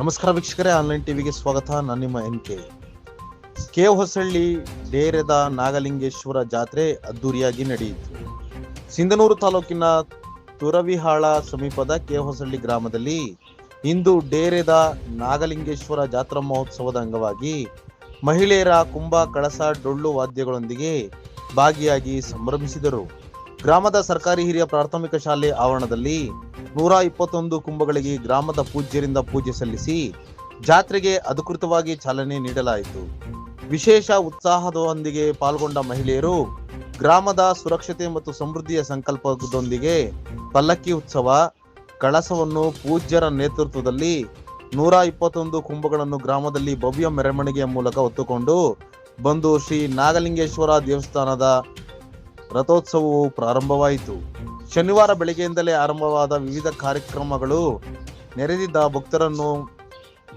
ನಮಸ್ಕಾರ ವೀಕ್ಷಕರೇ ಆನ್ಲೈನ್ ಟಿವಿಗೆ ಸ್ವಾಗತ. ನಾನು ನಿಮ್ಮ ಎನ್ ಕೆ ಕೆ ಹೊಸಳ್ಳಿ ಡೇರೆದ ನಾಗಲಿಂಗೇಶ್ವರ ಜಾತ್ರೆ ಅದ್ದೂರಿಯಾಗಿ ನಡೆಯಿತು. ಸಿಂಧನೂರು ತಾಲೂಕಿನ ತುರವಿಹಾಳ ಸಮೀಪದ ಕೆ ಹೊಸಳ್ಳಿ ಗ್ರಾಮದಲ್ಲಿ ಇಂದು ಡೇರೆದ ನಾಗಲಿಂಗೇಶ್ವರ ಜಾತ್ರಾ ಮಹೋತ್ಸವದ ಅಂಗವಾಗಿ ಮಹಿಳೆಯರ ಕುಂಭ, ಕಳಸ, ಡೊಳ್ಳು ವಾದ್ಯಗಳೊಂದಿಗೆ ಭಾಗಿಯಾಗಿ ಸಂಭ್ರಮಿಸಿದರು. ಗ್ರಾಮದ ಸರ್ಕಾರಿ ಹಿರಿಯ ಪ್ರಾಥಮಿಕ ಶಾಲೆ ಆವರಣದಲ್ಲಿ ನೂರ ಇಪ್ಪತ್ತೊಂದು ಕುಂಭಗಳಿಗೆ ಗ್ರಾಮದ ಪೂಜ್ಯರಿಂದ ಪೂಜೆ ಸಲ್ಲಿಸಿ ಜಾತ್ರೆಗೆ ಅಧಿಕೃತವಾಗಿ ಚಾಲನೆ ನೀಡಲಾಯಿತು. ವಿಶೇಷ ಉತ್ಸಾಹದೊಂದಿಗೆ ಪಾಲ್ಗೊಂಡ ಮಹಿಳೆಯರು ಗ್ರಾಮದ ಸುರಕ್ಷತೆ ಮತ್ತು ಸಮೃದ್ಧಿಯ ಸಂಕಲ್ಪದೊಂದಿಗೆ ಪಲ್ಲಕ್ಕಿ ಉತ್ಸವ, ಕಳಸವನ್ನು ಪೂಜ್ಯರ ನೇತೃತ್ವದಲ್ಲಿ ನೂರ ಇಪ್ಪತ್ತೊಂದು ಕುಂಭಗಳನ್ನು ಗ್ರಾಮದಲ್ಲಿ ಭವ್ಯ ಮೆರವಣಿಗೆಯ ಮೂಲಕ ಹೊತ್ತುಕೊಂಡು ಬಂದು ಶ್ರೀ ನಾಗಲಿಂಗೇಶ್ವರ ದೇವಸ್ಥಾನದ ರಥೋತ್ಸವವು ಪ್ರಾರಂಭವಾಯಿತು. ಶನಿವಾರ ಬೆಳಗ್ಗೆಯಿಂದಲೇ ಆರಂಭವಾದ ವಿವಿಧ ಕಾರ್ಯಕ್ರಮಗಳು ನೆರೆದಿದ್ದ ಭಕ್ತರನ್ನು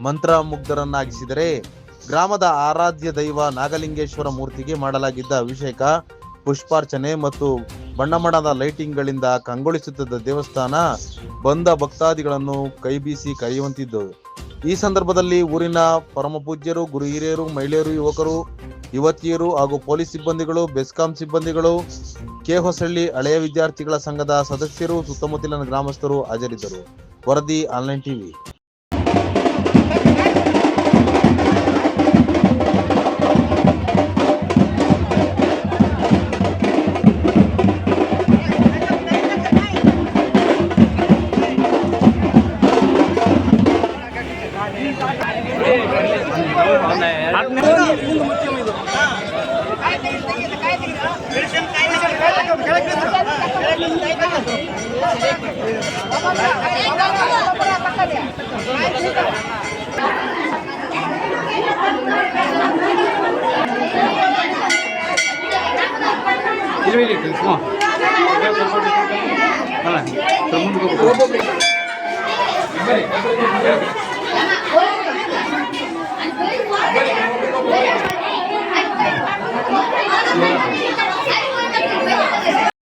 ಮಂತ್ರಮುಗ್ಧರನ್ನಾಗಿಸಿದರೆ ಗ್ರಾಮದ ಆರಾಧ್ಯ ದೈವ ನಾಗಲಿಂಗೇಶ್ವರ ಮೂರ್ತಿಗೆ ಮಾಡಲಾಗಿದ್ದ ಅಭಿಷೇಕ, ಪುಷ್ಪಾರ್ಚನೆ ಮತ್ತು ಬಣ್ಣಮಣದ ಲೈಟಿಂಗ್ಗಳಿಂದ ಕಂಗೊಳಿಸುತ್ತಿದ್ದ ದೇವಸ್ಥಾನ ಬಂದ ಭಕ್ತಾದಿಗಳನ್ನು ಕೈಬೀಸಿ ಕರೆಯುವಂತಿದ್ದವು ಈ ಸಂದರ್ಭದಲ್ಲಿ ಊರಿನ ಪರಮಪೂಜ್ಯರು ಗುರು ಹಿರಿಯರು ಮಹಿಳೆಯರು, ಯುವಕರು ಯುವತಿಯರು ಹಾಗೂ ಪೊಲೀಸ್ ಸಿಬ್ಬಂದಿಗಳು, ಬೆಸ್ಕಾಂ ಸಿಬ್ಬಂದಿಗಳು ಕೆ ಹೊಸಳ್ಳಿ ಹಳೆಯ ವಿದ್ಯಾರ್ಥಿಗಳ ಸಂಘದ ಸದಸ್ಯರು, ಸುತ್ತಮುತ್ತಲಿನ ಗ್ರಾಮಸ್ಥರು ಹಾಜರಿದ್ದರು. ವರದಿ ಆನ್ಲೈನ್ ಟಿವಿ. ఇరవై లీటర్లు ముందుకు